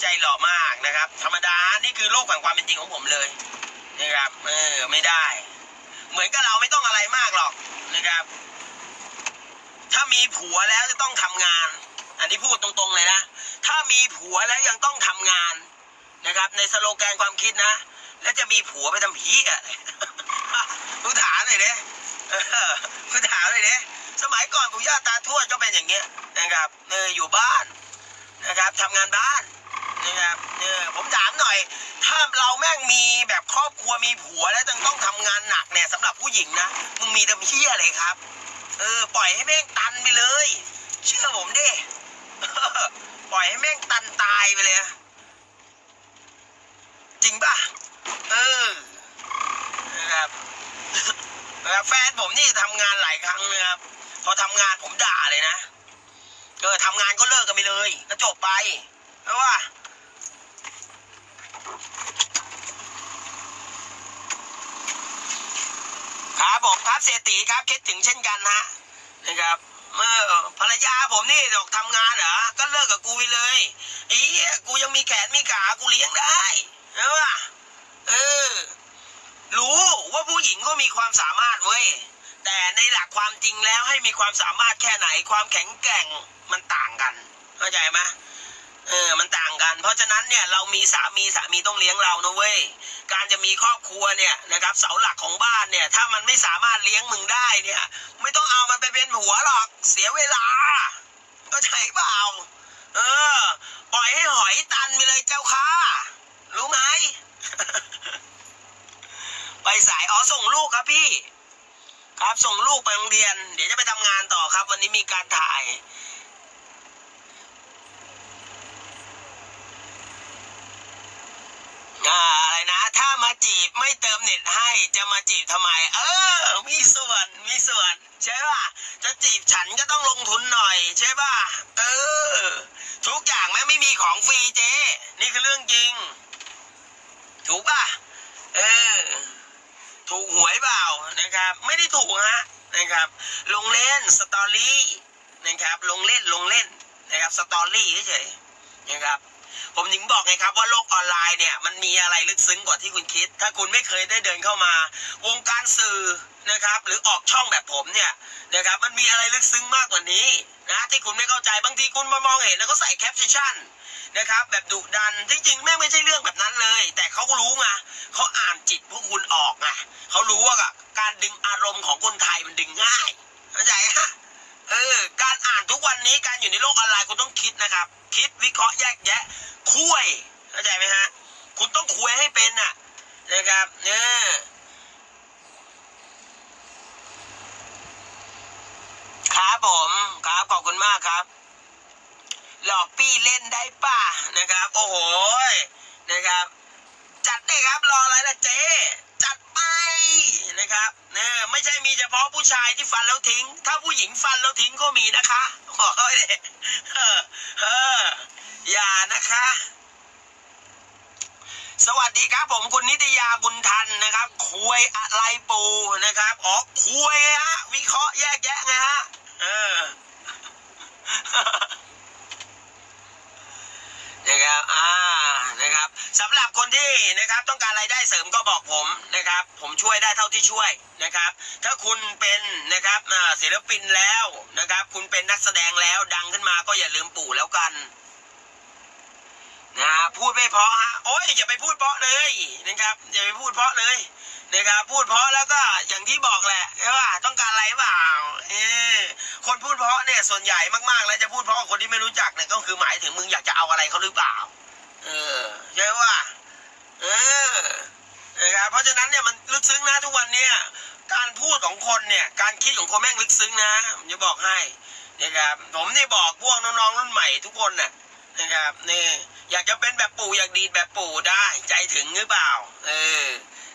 ใจหล่อมากนะครับ ธรรมดา นี่คือโลกแห่งความเป็นจริงของผมเลยนะครับ เออ ไม่ได้ เหมือนกับเราไม่ต้องอะไรมากหรอกนะครับ ถ้ามีผัวแล้วจะต้องทำงาน อันนี้พูดตรงๆเลยนะ ถ้ามีผัวแล้วยังต้องทำงานนะครับ ในสโลแกนความคิดนะ แล้วจะมีผัวไปทำเพี้ยอะไรกูถามหน่อยเด้เออกูถามหน่อยเด้สมัยก่อนปู่ย่าตาทวดก็เป็นอย่างเงี้ยนะครับเอออยู่บ้านนะครับทำงานบ้าน นะครับเออผมถามหน่อย ถ้าเราแม่งมีแบบครอบครัวมีผัวแล้วต้องต้องทำงานหนักเนี่ยสำหรับผู้หญิงนะมึงมีทำเพี้ยอะไรครับ เออ ปล่อยให้แม่งตันไปเลย เชื่อผมดิปล่อยให้แม่งตันตายไปเลย จริงป่ะเออนะครับนะครับแฟนผมนี่ทำงานหลายครั้งนะครับพอทำงานผมด่าเลยนะเออทำงานก็เลิกกันไปเลยก็จบไปเพราะว่า ครับผมครับเศรษฐีครับคิดถึงเช่นกันฮะนะครับเมื่อภรรยาผมนี่ดอกทำงานเหรอก็เลิกกับกูไปเลยอีกูยังมีแขนมีขากูเลี้ยงได้ใช่ปะเออ รู้ว่าผู้หญิงก็มีความสามารถเว้ยแต่ในหลักความจริงแล้วให้มีความสามารถแค่ไหนความแข็งแกร่งมันต่างกัน เข้าใจไหม เออมันต่างกัน เพราะฉะนั้นเนี่ยเรามีสามีสามีต้องเลี้ยงเรานะเว้ยการจะมีครอบครัวเนี่ยนะครับเสาหลักของบ้านเนี่ย ถ้ามันไม่สามารถเลี้ยงมึงได้เนี่ย ไม่ต้องเอามันไปเป็นผัวหรอกเสียเวลาก็ใช่เปล่าเออ ปล่อยให้หอยตันไปเลยเจ้าค่ะรู้ไหมไปสายอ๋อส่งลูกครับพี่ ครับส่งลูกไปโรงเรียน เดี๋ยวจะไปทำงานต่อครับ วันนี้มีการถ่าย อ่าอะไรนะ ถ้ามาจีบไม่เติมเน็ตให้จะมาจีบทำไม เออ มีส่วนมีส่วน ใช่ป่ะ จะจีบฉันก็ต้องลงทุนหน่อย ใช่ป่ะ เออ ทุกอย่างแม่ไม่มีของฟรีเจ๊นี่คือเรื่องจริง ถูกป่ะ เออ ถูกหวยเปล่านะครับ ไม่ได้ถูกฮะนะครับ ลงเล่นสตอรี่นะครับ ลงเล่นลงเล่นนะครับสตอรี่เฉยๆนะครับ ผมถึงบอกไงครับว่าโลกออนไลน์เนี่ยมันมีอะไรลึกซึ้งกว่าที่คุณคิด ถ้าคุณไม่เคยได้เดินเข้ามา วงการสื่อนะครับ หรือออกช่องแบบผมเนี่ยนะครับมันมีอะไรลึกซึ้งมากกว่านี้นะที่คุณไม่เข้าใจบางทีคุณมามองเห็นแล้วก็ใส่แคปชั่นนะครับแบบดุดันจริงๆแม่ไม่ใช่เรื่องแบบนั้นเลย แต่เขาก็รู้ไงเขาอ่านจิตพวกคุณออกไงเขารู้ว่าการดึงอารมณ์ของคนไทยมันดึงง่ายเข้าใจฮะเออการอ่านทุกวันนี้การอยู่ในโลกออนไลน์คุณต้องคิดนะครับ คิดวิเคราะห์แยกแยะ คุยเข้าใจไหมฮะ คุณต้องคุยให้เป็นน่ะ นะครับเนี่ยครับผมครับขอบคุณมากครับ หลอกปี้เล่นได้ป่ะนะครับ โอ้โหนะครับ จัดได้ครับรออะไรล่ะเจ๊ ไปนะครับเนี่ยไม่ใช่มีเฉพาะผู้ชายที่ฟันแล้วทิ้ง ถ้าผู้หญิงฟันแล้วทิ้งก็มีนะคะโอ้ยเออเอออย่านะคะ สวัสดีครับผมคุณนิตยาบุญทันนะครับคุยอะไรปูนะครับอ๋อคุยฮะวิเคราะห์แยกแยะไงฮะเออ นะครับอ่านะครับสำหรับคนที่นะครับต้องการรายได้เสริมก็บอกผมนะครับ ผมช่วยได้เท่าที่ช่วยนะครับ ถ้าคุณเป็นนะครับอ่าศิลปินแล้วนะครับ คุณเป็นนักแสดงแล้วดังขึ้นมาก็อย่าลืมปู่แล้วกันนะพูดไม่เพาะฮะโอ้ยอย่าไปพูดเพาะเลยนะครับอย่าไปพูดเพาะเลย นะครับพูดเพราะแล้วก็อย่างที่บอกแหละว่าต้องการอะไรเปล่าเออคนพูดเพราะเนี่ยส่วนใหญ่มากๆ แล้วจะพูดเพราะคนที่ไม่รู้จักเนี่ยก็คือหมายถึงมึงอยากจะเอาอะไรเขาหรือเปล่า เออใช่ว่าเออนะครับเพราะฉะนั้นเนี่ยมันลึกซึ้งนะทุกวันเนี่ยการพูดของคนเนี่ยการคิดของคนแม่งลึกซึ้งนะผมจะบอกให้นะครับผมนี่บอกพวกน้องๆรุ่นใหม่ทุกคนน่ะนะครับนี่อยากจะเป็นแบบปู่อยากดีดแบบปู่ได้ ใจถึงหรือเปล่า เออ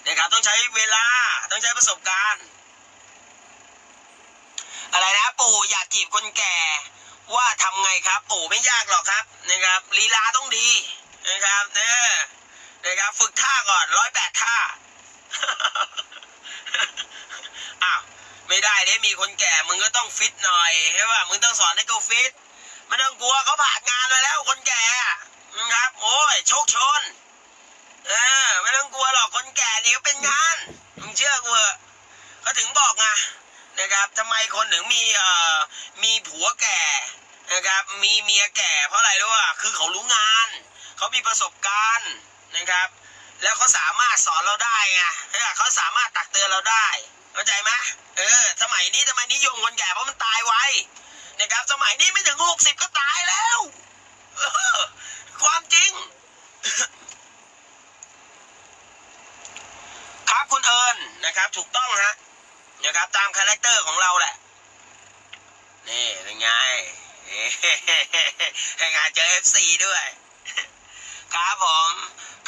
นะครับต้องใช้เวลาต้องใช้ประสบการณ์ อะไรนะปู่อยากจีบคนแก่ ว่าทำไงครับ ปู่ไม่ยากหรอกครับนะครับลีลาต้องดีนะครับเนี่ยนะครับฝึกท่าก่อนร้อยแปดท่าอ้าวไม่ได้เนี่ยมีคนแก่มึงก็ต้องฟิตหน่อยใช่ป่ะมึงต้องสอนให้เขาฟิตไม่ต้องกลัวเขาผ่านงานมาแล้วคนแก่นะครับ โอ้ยโชคชน เออไม่ต้องกลัวหรอกคนแก่นี่ก็เป็นงานมึงเชื่อกูเถอะเขาถึงบอกไงนะครับทำไมคนถึงมีเอ่อมีผัวแก่นะครับ มีเมียแก่ เพราะอะไรรู้ป่ะคือเขารู้งานเขามีประสบการณ์นะครับ แล้วเขาสามารถสอนเราได้ไงเออเขาสามารถตักเตือนเราได้เข้าใจไหมเออสมัยนี้ทำไมนิยมคนแก่เพราะมันตายไวนะครับสมัยนี้ไม่ถึงหกสิบก็ตายแล้วออความจริง ครับคุณเอิญนะครับ ถูกต้องฮะนะครับ ตามคาแรคเตอร์ของเราแหละ นี่เป็นไงให้งานเจอเอฟซีด้วย ครับผม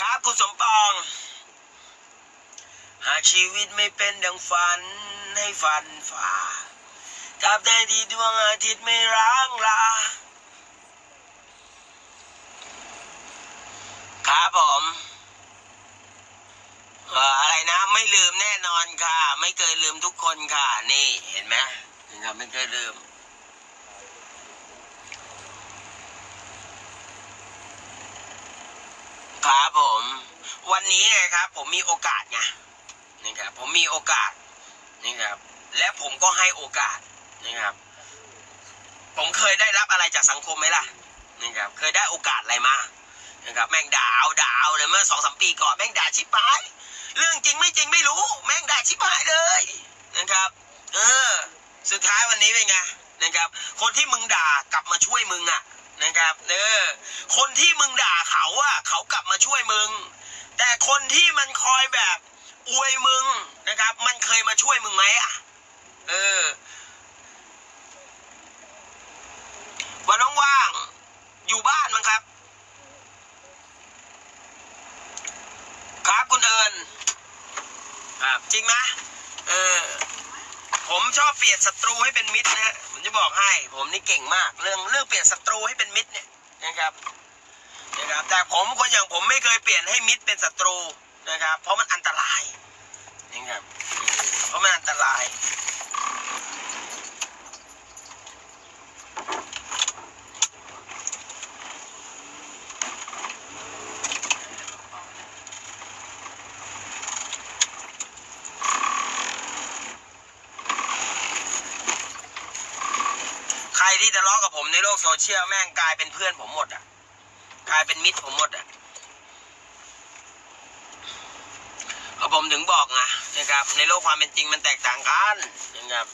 ครับคุณสมปอง หากชีวิตไม่เป็นดังฝันให้ฝันฝ่าทับได้ที่ดวงอาทิตย์ไม่ร้างลาครับผม เอ่ออะไรนะ ไม่ลืมแน่นอนค่ะ ไม่เคยลืมทุกคนค่ะ นี่เห็นไหมนะครับไม่เคยลืม ครับผม วันนี้ไงครับ ผมมีโอกาสไงนี่ครับผมมีโอกาสนี่ครับ และผมก็ให้โอกาสนี่ครับ ผมเคยได้รับอะไรจากสังคมไหมล่ะนี่ครับ เคยได้โอกาสอะไรมานะครับแม่งด่าเอาด่าเอาเลยเมื่อสองสามปีก่อนแม่งด่าชิบหาย เรื่องจริงไม่จริงไม่รู้ แม่งด่าชิบหายเลยนะครับ เออ สุดท้ายวันนี้เป็นไงนะครับ คนที่มึงด่ากลับมาช่วยมึงอะนะครับ เออ คนที่มึงด่าเขาอะเขากลับมาช่วยมึง แต่คนที่มันคอยแบบอวยมึงนะครับ มันเคยมาช่วยมึงไหมอะเออวันว่างๆอยู่บ้านมั้งครับ ครับคุณเอิญ ครับ จริงไหมเออ ผมชอบเปลี่ยนศัตรูให้เป็นมิตรนะฮะผมจะบอกให้ ผมนี่เก่งมาก เรื่องเรื่องเปลี่ยนศัตรูให้เป็นมิตรเนี่ยนะครับนะครับ แต่ผมคนอย่างผมไม่เคยเปลี่ยนให้มิตรเป็นศัตรูนะครับ เพราะมันอันตรายนะครับเพราะมันอันตราย ใครที่ทะเลาะกับผมในโลกโซ เชียลแม่งกลายเป็นเพื่อนผมหมดอะ กลายเป็นมิตรผมหมดอะเพราะผมถึงบอกไงนะครับ ในโลกความเป็นจริงมันแตกต่างกันนะครับ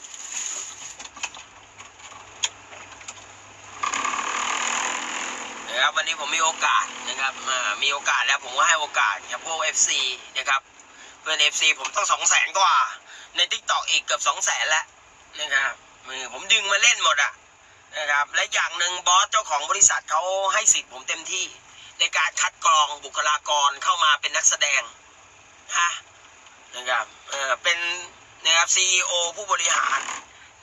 นะครับวันนี้ผมมีโอกาสนะครับอ่ามีโอกาสแล้วผมก็ให้โอกาสกับพวก FC นะครับเพื่อน FC ผมต้องสองแสนกว่า ในทิกตอกอีกเกือบสองแสนแล้วนะครับมือผมดึงมาเล่นหมดอะ นะครับและอย่างหนึ่งบอสเจ้าของบริษัทเขาให้สิทธิ์ผมเต็มที่ ในการคัดกรองบุคลากรเข้ามาเป็นนักแสดงฮะนะครับเออเป็นนะครับซีอผู้บริหาร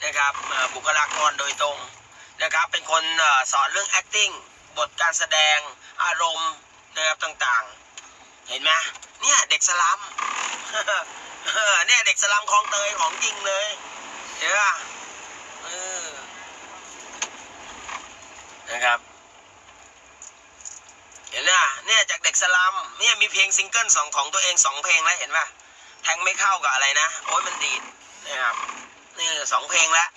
นะครับบุคลากรโดยตรงนะครับเป็นคนสอนเรื่อง acting บทการแสดงอารมณ์นะครับต่างๆ เห็นไหมเนี่ยเด็กสลัมเออเนี่ยเด็กสลัมคลองเตยของจริงเลยเห็นป่ะเออ นะครับเห็นป่ะเนี่ยจากเด็กสลัมเนี่ยมีเพลงซิงเกิลสองของตัวเองสองเพลงแล้วเห็นป่ะแทงไม่เข้ากับอะไรนะโอ้ยมันดีดนะครับนี่สองเพลงแล้ว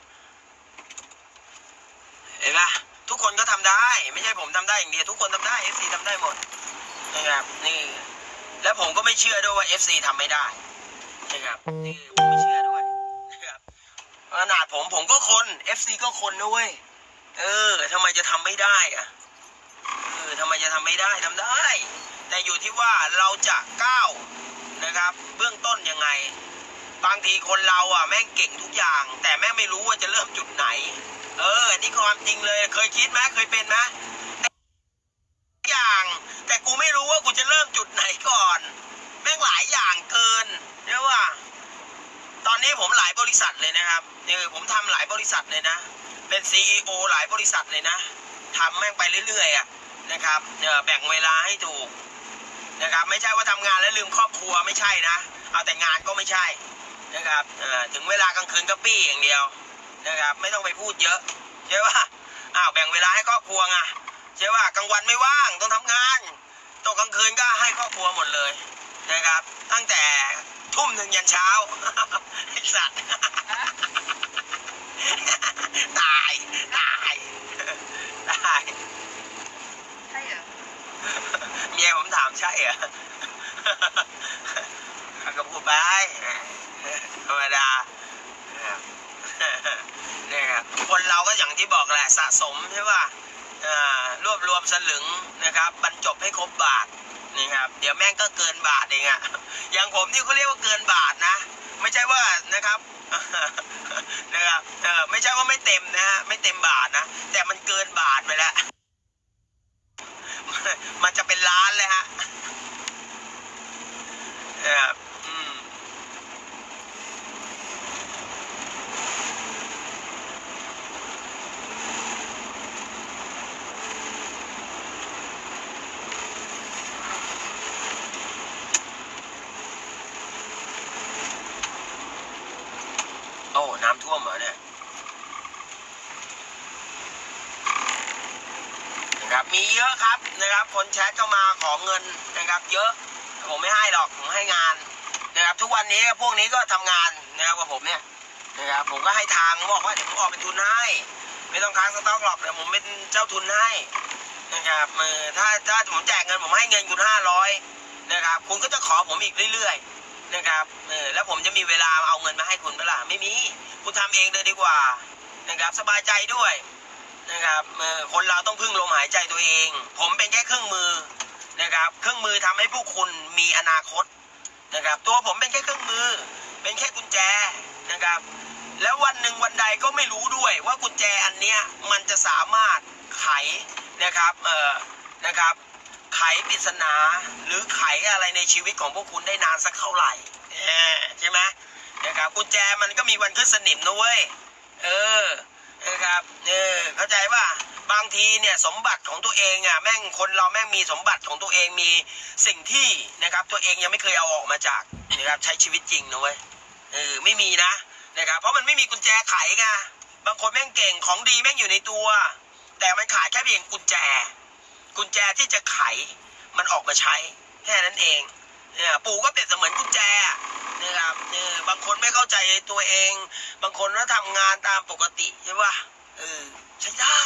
เห็นป่ะทุกคนก็ทำได้ ไม่ใช่ผมทำได้อย่างเดียวทุกคนทำได้ FC ทำได้หมดนะครับนี่แล้วผมก็ไม่เชื่อด้วยว่า FC ทำไม่ได้นะครับนี่ผมไม่เชื่อด้วยนะครับขนาดผมผมก็คน FC ก็คนด้วย เออทำไมจะทำไม่ได้อะเออทำไมจะทำไม่ได้ทำได้ แต่อยู่ที่ว่าเราจะก้าวนะครับ เบื้องต้นยังไง บางทีคนเราอะแม่งเก่งทุกอย่าง แต่แม่งไม่รู้ว่าจะเริ่มจุดไหน เออ นี่ความจริงเลย เคยคิดไหมเคยเป็นไหมอย่าง แต่กูไม่รู้ว่ากูจะเริ่มจุดไหนก่อน แม่งหลายอย่างเกินเรียกว่า ตอนนี้ผมหลายบริษัทเลยนะครับเออผมทำหลายบริษัทเลยนะ เป็นซีอหลายบริษัทเลยนะทำแม่งไปเรื่อยๆอะนะครับเออแบ่งเวลาให้ถูกนะครับ ไม่ใช่ว่าทำงานแล้วลืมครอบครัวไม่ใช่นะ เอาแต่งานก็ไม่ใช่นะครับเออถึงเวลากลางคืนก็ปี้อย่างเดียวนะครับ ไม่ต้องไปพูดเยอะใช่ปะอ้าวแบ่งเวลาให้ครอบครัวไงใช่ป่ะกลางวันไม่ว่างต้องทำงานตกกลางคืนก็ให้ครอบครัวหมดเลยนะครับ ตั้งแต่ทุ่มหนึ่งยันเช้าไอ้สัตว์ ตาย ตาย ตาย ใช่เหรอเมียผมถามใช่เหรอก็พูดไปธรรมดาเนี่ยครับคนเราก็อย่างที่บอกแหละสะสมใช่ป่ะอ่ารวบรวมสลึงนะครับบรรจบให้ครบบาทนี่ครับ เดี๋ยวแม่งก็เกินบาทเองอะอย่างผมนี่เขาเรียกว่าเกินบาทนะ ไม่ใช่ว่านะครับนะครับเออไม่ใช่ว่าไม่เต็มนะฮะไม่เต็มบาทนะ แต่มันเกินบาทไปแล้ว มันจะเป็นล้านเลยฮะนะครับ โอ้น้ำท่วมเหรอเนี่ยนะครับมีเยอะครับนะครับ คนแชทเข้ามาขอเงินนะครับ เยอะผมไม่ให้หรอกผมให้งานนะครับ ทุกวันนี้พวกนี้ก็ทำงานนะครับกับผมเนี่ยนะครับผมก็ให้ทางบอกว่าเดี๋ยวผมออกเป็นทุนให้ ไม่ต้องค้างสต็อกหรอกเดี๋ยวผมเป็นเจ้าทุนให้นะครับเออถ้าถ้าผมแจกเงินผมให้เงินคุณห้าร้อยนะครับ คุณก็จะขอผมอีกเรื่อยๆ นะครับเออแล้วผมจะมีเวลาเอาเงินมาให้คุณเปล่าไม่มี คุณทำเองเลยดีกว่านะครับสบายใจด้วยนะครับเออคนเราต้องพึ่งลมหายใจตัวเอง ผมเป็นแค่เครื่องมือนะครับเครื่องมือทำให้พวกคุณมีอนาคตนะครับตัวผมเป็นแค่เครื่องมือ เป็นแค่กุญแจนะครับแล้ววันหนึ่งวันใดก็ไม่รู้ด้วยว่ากุญแจอันเนี้ยมันจะสามารถไขนะครับเออนะครับ ไขปริศนาหรือไขอะไรในชีวิตของพวกคุณได้นานสักเท่าไหร่ใช่ไหมนะครับกุญแจมันก็มีวันขึ้นสนิมนะเว้ยเออนะครับเออเข้าใจว่าบางทีเนี่ยสมบัติของตัวเองอะแม่งคนเราแม่งมีสมบัติของตัวเองมีสิ่งที่นะครับ ตัวเองยังไม่เคยเอาออกมาจากนะครับใช้ชีวิตจริงนะเว้ยเออไม่มีนะนะครับเพราะมันไม่มีกุญแจไขไงบางคนแม่งเก่งของดีแม่งอยู่ในตัว แต่มันขาดแค่เพียงกุญแจ กุญแจที่จะไขมันออกมาใช้แค่นั้นเองเนี่ยปู่ก็เปรียบเสมือนกุญแจนะครับเออบางคนไม่เข้าใจตัวเอง บางคนก็ทำงานตามปกติใช่ปะเออใช้ได้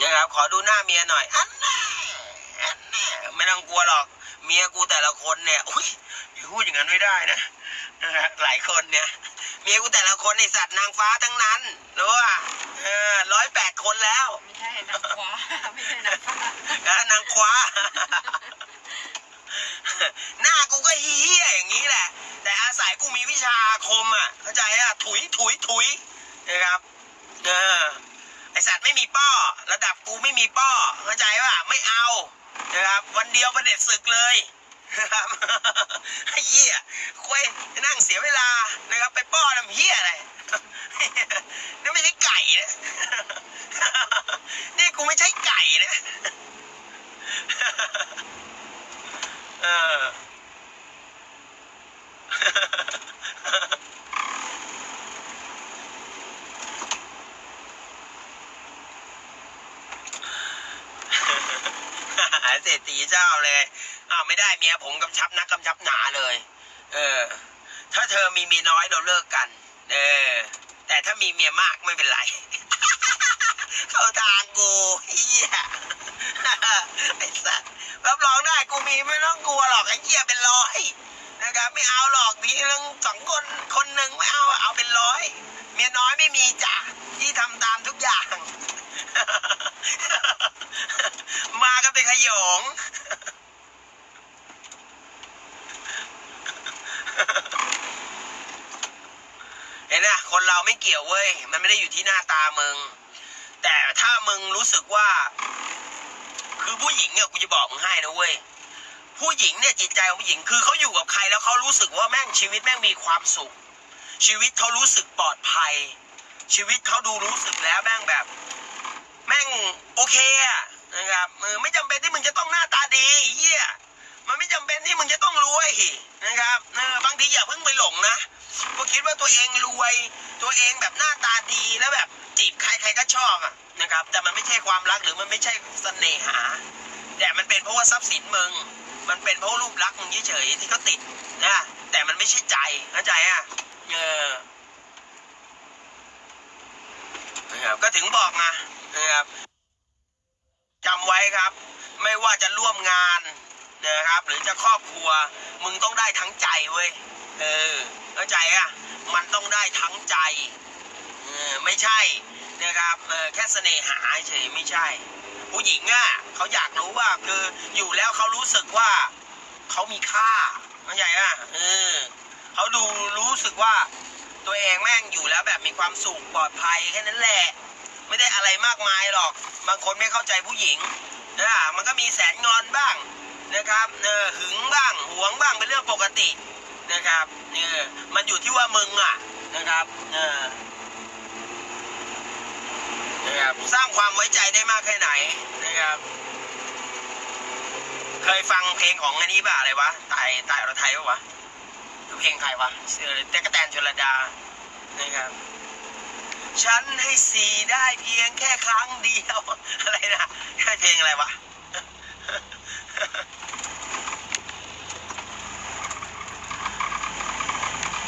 นะครับขอดูหน้าเมียหน่อยอันแน่อันแน่ไม่ต้องกลัวหรอกเมียกูแต่ละคนเนี่ยอุ้ยอย่าพูดอย่างนั้นไม่ได้นะนะฮะหลายคนเนี่ยเมียกูแต่ละคนในสัตว์นางฟ้าทั้งนั้นรู้ป่ะ ออร้อยแปดคนแล้วไม่ใช่นางคว้าไม่ใช่นางฟ้าแล้วนางคว้า หน้ากูก็เฮี้ยๆอย่างนี้แหละ แต่อาศัยกูมีวิชาอาคมอะเข้าใจอะถุยถุยถุยนะครับเออไอสัตว์ไม่มีป้อ ระดับกูไม่มีป้อเข้าใจป่ะไม่เอานะครับ วันเดียวประเด็จศึกเลยนะครับไอ้เหี้ยคุยนั่งเสียเวลานะครับ ไปป้อทำเหี้ยอะไรนี่ ไม่ใช่ไก่นะนี่กูไม่ใช่ไก่นะเออเศรษฐีเจ้าเลยอ้าวไม่ได้เมียผมกำชับนักกำชับหนาเลย เออ ถ้าเธอมีเมียน้อยเราเลิกกัน เออ แต่ถ้ามีเมียมากไม่เป็นไร เข้าทางกูเฮียไอ้สัสรับรองได้กูมีไม่ต้องกลัวหรอกไอ้เหี้ยเป็นร้อยนะครับไม่เอาหรอกทีนึงสองคนคนหนึ่งไม่เอาเอาเป็นร้อย เมียน้อยไม่มีจ้ะที่ทำตามทุกอย่าง มากันเป็นขยง เห็นนะ คนเราไม่เกี่ยวเว้ย มันไม่ได้อยู่ที่หน้าตามึง แต่ถ้ามึงรู้สึกว่า คือผู้หญิงเนี่ยกูจะบอกมึงให้นะเว้ย ผู้หญิงเนี่ยจิตใจของผู้หญิงคือเขาอยู่กับใครแล้วเขารู้สึกว่าแม่งชีวิตแม่งมีความสุข ชีวิตเขารู้สึกปลอดภัย ชีวิตเขาดูรู้สึกแล้วแม่งแบบ แม่งโอเคอะนะครับเออไม่จำเป็นที่มึงจะต้องหน้าตาดีเหี้ยมันไม่จำเป็นที่มึงจะต้องรวยนะครับบางทีอย่าเพิ่งไปหลงนะ ก็คิดว่าตัวเองรวย ตัวเองแบบหน้าตาดีแล้วแบบจีบใครใครก็ชอบอะนะครับ แต่มันไม่ใช่ความรักหรือมันไม่ใช่เสน่หา แต่มันเป็นเพราะว่าทรัพย์สินมึง มันเป็นเพราะรูปลักษณ์มึงเฉยๆที่เขาติดนะแต่มันไม่ใช่ใจเข้าใจอะเออนะครับก็ถึงบอกมานะครับจำไว้ครับ ไม่ว่าจะร่วมงานนะครับ หรือจะครอบครัว มึงต้องได้ทั้งใจเว้ยเออ เข้าใจอะมันต้องได้ทั้งใจเออไม่ใช่นะครับเออแค่เสน่หาเฉยไม่ใช่ ผู้หญิงอะเขาอยากรู้ว่าคืออยู่แล้วเขารู้สึกว่าเขามีค่าเข้าใจอะเออเขาดูรู้สึกว่าตัวเองแม่งอยู่แล้วแบบมีความสุขปลอดภัยแค่นั้นแหละ ไม่ได้อะไรมากมายหรอก บางคนไม่เข้าใจผู้หญิงนะมันก็มีแสนงอนบ้างนะครับเออหึงบ้างหวงบ้างเป็นเรื่องปกติ นะครับเออมันอยู่ที่ว่ามึงอะนะครับเออนะครับสร้างความไว้ใจได้มากแค่ไหนนะครับ เคยฟังเพลงของอันนี้ป่ะอะไรวะตายตายอรไทยปะวะเพลงใครวะเออเตกแตนชลดานะครับฉันให้สีได้เพียงแค่ครั้งเดียว อะไรนะใช่เพลงอะไรวะ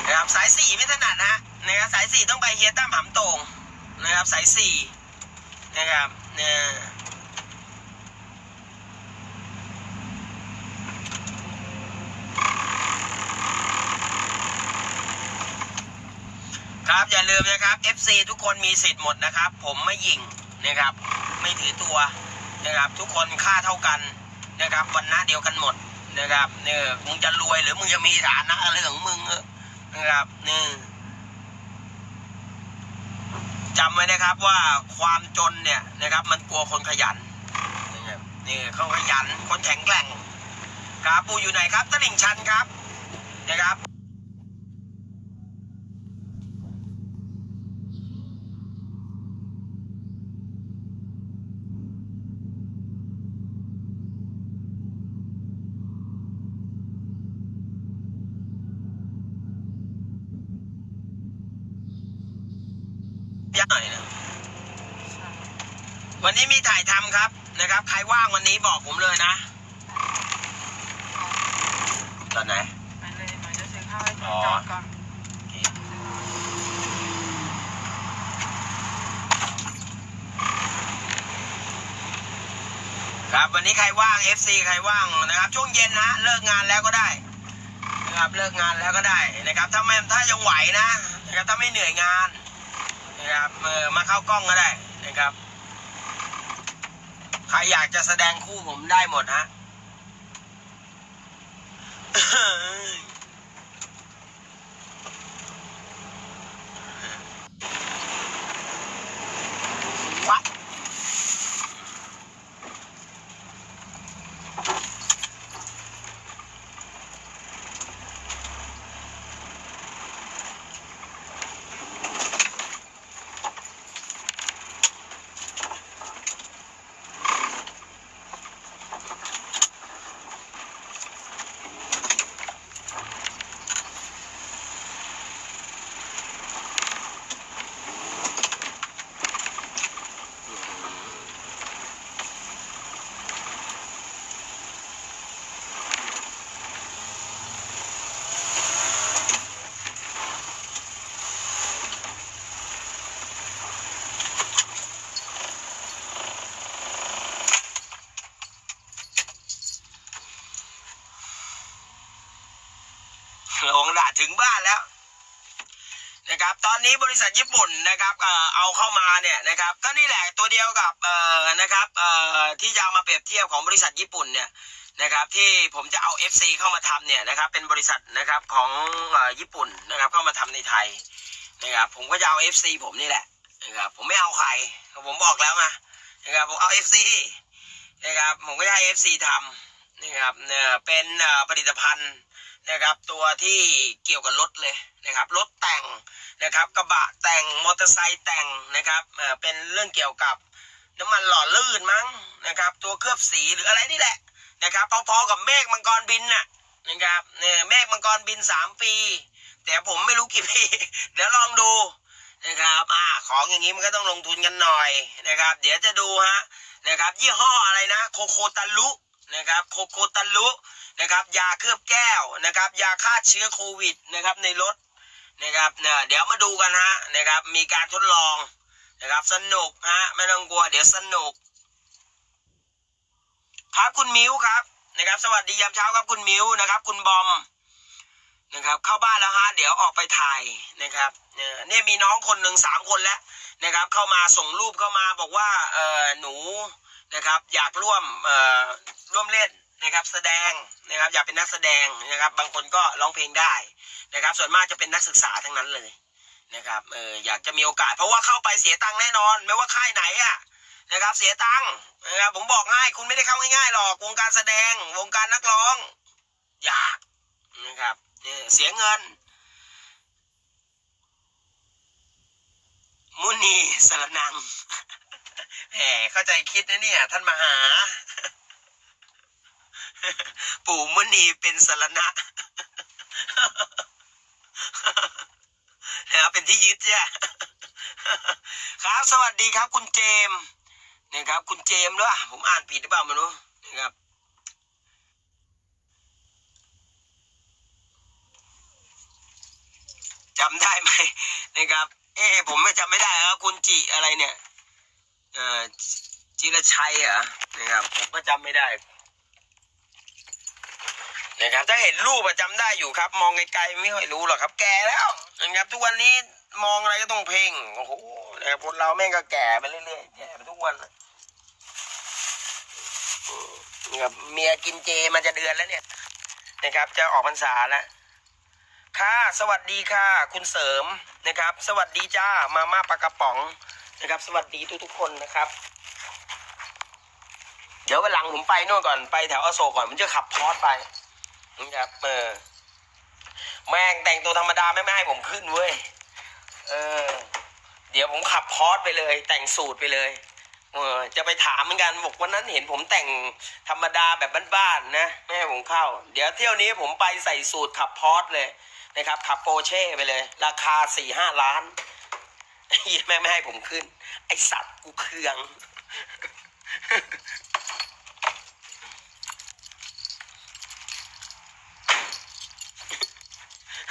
นะครับ สายสี่ไม่ถนัดนะฮะนะครับสายสี่ต้องไปเฮียตั้มหำโตงนะครับสายสี่นะครับเนี่ยครับอย่าลืมนะครับ FC ทุกคนมีสิทธิ์หมดนะครับ ผมไม่หยิงนะครับ ไม่ถือตัวนะครับ ทุกคนค่าเท่ากันนะครับวันหน้าเดียวกันหมดนะครับเนี่ยมึงจะรวยหรือมึงจะมีฐานะอะไรของมึงเออ นะครับนี่จำไว้นะครับว่าความจนเนี่ยนะครับ มันกลัวคนขยันนะครับนี่เขาขยันคนแข็งแกร่งครับปูอยู่ไหนครับตลิ่งชันครับนะครับ ยากหน่อยนะวันนี้มีถ่ายทำครับ นะครับ ใครว่างวันนี้บอกผมเลยนะตอนไหนไปเลยหนูจะซื้อข้าวให้อ๋อจอดก่อนโอเคครับวันนี้ใครว่าง FC ใครว่างนะครับ ช่วงเย็นนะเลิกงานแล้วก็ได้นะครับเลิกงานแล้วก็ได้นะครับถ้าไม่ถ้ายังไหวนะนะครับถ้าไม่เหนื่อยงานนะครับเออมาเข้ากล้องก็ได้นะครับ ใครอยากจะแสดงคู่ผมได้หมดฮะ ลงด่าถึงบ้านแล้วนะครับตอนนี้บริษัทญี่ปุ่นนะครับเออเอาเข้ามาเนี่ยนะครับก็นี่แหละตัวเดียวกับนะครับที่จะเอามาเปรียบเทียบของบริษัทญี่ปุ่นเนี่ยนะครับที่ผมจะเอา FC เข้ามาทำเนี่ยนะครับเป็นบริษัทนะครับของญี่ปุ่นนะครับเข้ามาทำในไทยนะครับผมก็จะเอา FC ผมนี่แหละนะครับผมไม่เอาใครผมบอกแล้วนะนะครับผมเอา FC นะครับผมก็จะให้ FC ทำนะครับเนี่ยเป็นผลิตภัณฑ์ นะครับ ตัวที่เกี่ยวกับรถเลยนะครับรถแต่งนะครับ กระบะแต่งมอเตอร์ไซค์แต่งนะครับเอ่อเป็นเรื่องเกี่ยวกับน้ำมันหล่อลื่นมั้งนะครับ ตัวเคลือบสีหรืออะไรนี่แหละนะครับพอๆกับเมฆมังกรบินน่ะนะครับเนี่ยเมฆมังกรบินสามปี แต่ผมไม่รู้กี่ปี เดี๋ยวลองดูนะครับอ่าของอย่างนี้มันก็ต้องลงทุนกันหน่อยนะครับ เดี๋ยวจะดูฮะนะครับ ยี่ห้ออะไรนะ โคโคตาลุนะครับ โคโคตาลุ นะครับ ยาเคลือบแก้วนะครับ ยาฆ่าเชื้อโควิดนะครับในรถนะครับเนี่ยเดี๋ยวมาดูกันฮะนะครับ มีการทดลองนะครับ สนุกฮะไม่ต้องกลัวเดี๋ยวสนุก ครับคุณมิวครับนะครับ สวัสดียามเช้าครับคุณมิวนะครับ คุณบอมนะครับ เข้าบ้านแล้วฮะเดี๋ยวออกไปถ่ายนะครับเนี่ยมีน้องคนหนึ่งสามคนแล้วนะครับ เข้ามาส่งรูปเข้ามาบอกว่าเออหนูนะครับ อยากร่วมเอ่อร่วมเล่น นะครับแสดงนะครับอยากเป็นนักแสดงนะครับ บางคนก็ร้องเพลงได้นะครับ ส่วนมากจะเป็นนักศึกษาทั้งนั้นเลยนะครับเอออยากจะมีโอกาส เพราะว่าเข้าไปเสียตังค์แน่นอน ไม่ว่าค่ายไหนอะนะครับเสียตังค์นะครับผมบอกให้คุณไม่ได้เข้าง่ายๆหรอกวงการแสดงวงการนักร้องยากนะครับเนี่ยเสียเงินมุนีสรนังแหมเข้าใจคิดนะเนี่ย ท่านมหา ปู่มุนีเป็นสรณะนะครับเป็นที่ยึดเนี่ครับสวัสดีครับ คุณเจมส์นะครับ คุณเจมส์ด้วยผมอ่านผิดหรือเปล่าไม่รู้นะครับจำได้ไหมนะครับ เอ๊ผมไม่จำไม่ได้แล้วคุณจิอะไรเนี่ย เอ่อจิรชัยเหรอนะครับ ผมก็จำไม่ได้ นะครับ ถ้าเห็นรูปอะจำได้อยู่ครับ มองไกลๆไม่ค่อยรู้หรอกครับ แก่แล้วนะครับ ทุกวันนี้มองอะไรก็ต้องเพ่งโอ้โหนะครับคนเราแม่งก็แก่ไปเรื่อยๆแก่ไปทุกวันนะครับเมียกินเจมาจะเดือนแล้วเนี่ยนะครับ จะออกพรรษาแล้วค่ะสวัสดีค่ะ คุณเสริมนะครับ สวัสดีจ้ามาม่าปลากระป๋องนะครับ สวัสดีทุกๆคนนะครับ เดี๋ยววันหลังผมไปนู่นก่อนไปแถวอโศกก่อนผมจะขับพอร์ไป นะครับเออแม่งแต่งตัวธรรมดาไม่ไม่ให้ผมขึ้นเว้ยเออ เดี๋ยวผมขับพอร์ตไปเลย แต่งสูตรไปเลยเออจะไปถามเหมือนกันบอกวันนั้นเห็นผมแต่งธรรมดาแบบบ้านๆนะไม่ให้ผมเข้า เดี๋ยวเที่ยวนี้ผมไปใส่สูตรขับพอร์ตเลยนะครับขับโปเช่ไปเลย ราคาสี่ห้าล้านเหี้แม่ไม่ให้ผมขึ้น ไอสัตว์กูเคือง